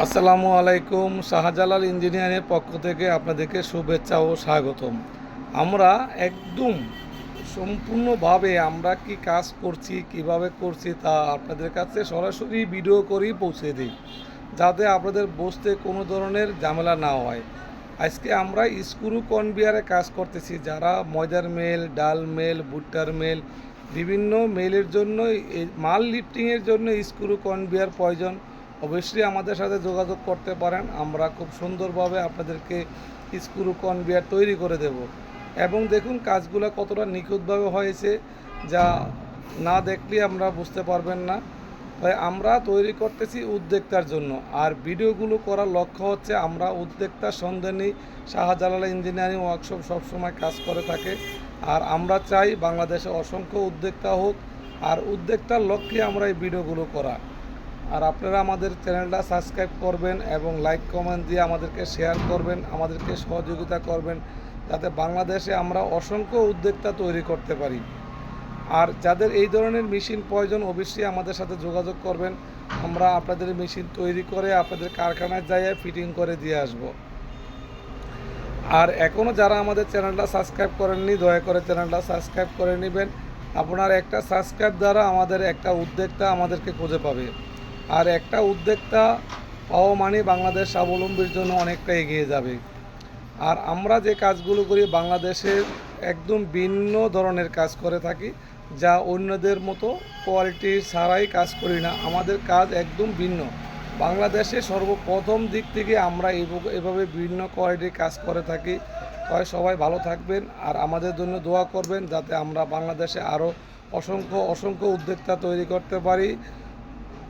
আসসালামু আলাইকুম, শাহজালাল ইঞ্জিনিয়ারের পক্ষ থেকে আপনাদেরকে শুভেচ্ছা ও স্বাগতম। আমরা একদম সম্পূর্ণভাবে আমরা কি কাজ করছি, কীভাবে করছি তা আপনাদের কাছে সরাসরি ভিডিও করেই পৌঁছে দিই, যাতে আপনাদের বসতে কোনো ধরনের ঝামেলা না হয়। আজকে আমরা স্ক্রু কনভিয়ারে কাজ করতেছি, যারা ময়দার মেল, ডাল মেল, ভুট্টার মেল, বিভিন্ন মেলের জন্য মাল লিফটিংয়ের জন্য স্ক্রু কনভিয়ার প্রয়োজন। অবশ্যই আমাদের সাথে যোগাযোগ করতে পারেন। আমরা খুব সুন্দরভাবে আপনাদেরকে স্ক্রু কনবিয়ার তৈরি করে দেব। এবং দেখুন কাজগুলো কতটা নিখুঁতভাবে হয়েছে যা না দেখলে আমরা বুঝতে পারবেন না। তাই আমরা তৈরি করতেছি উদ্যোক্তার জন্য। আর ভিডিওগুলো করার লক্ষ্য হচ্ছে আমরা উদ্যোক্তার সন্ধানে শাহজালাল ইঞ্জিনিয়ারিং ওয়ার্কশপ সবসময় কাজ করে থাকে। আর আমরা চাই বাংলাদেশে অসংখ্য উদ্যোক্তা হোক। আর উদ্যোক্তার লক্ষ্যে আমরা এই ভিডিওগুলো করা। আর আপনারা আমাদের চ্যানেলটা সাবস্ক্রাইব করবেন এবং লাইক, কমেন্ট দিয়ে আমাদেরকে শেয়ার করবেন, আমাদেরকে সহযোগিতা করবেন, যাতে বাংলাদেশে আমরা অসংখ্য উদ্যোক্তা তৈরি করতে পারি। আর যাদের এই ধরনের মেশিন প্রয়োজন, অবশ্যই আমাদের সাথে যোগাযোগ করবেন। আমরা আপনাদের মেশিন তৈরি করে আপনাদের কারখানায় যাইয়ে ফিটিং করে দিয়ে আসব। আর এখনও যারা আমাদের চ্যানেলটা সাবস্ক্রাইব করেননি, দয়া করে চ্যানেলটা সাবস্ক্রাইব করে নেবেন। আপনার একটা সাবস্ক্রাইব দ্বারা আমাদের একটা উদ্যোক্তা আমাদেরকে খুঁজে পাবে। আর একটা উদ্যোক্তা পাওয়া মানে বাংলাদেশ স্বাবলম্বীর জন্য অনেকটা এগিয়ে যাবে। আর আমরা যে কাজগুলো করি বাংলাদেশের একদম ভিন্ন ধরনের কাজ করে থাকি, যা অন্যদের মতো কোয়ালিটি ছাড়াই কাজ করি না। আমাদের কাজ একদম ভিন্ন। বাংলাদেশে সর্বপ্রথম দিক থেকে আমরা এভাবে ভিন্ন কোয়ালিটির কাজ করে থাকি। তাই সবাই ভালো থাকবেন আর আমাদের জন্য দোয়া করবেন, যাতে আমরা বাংলাদেশে আরও অসংখ্য অসংখ্য উদ্যোক্তা তৈরি করতে পারি।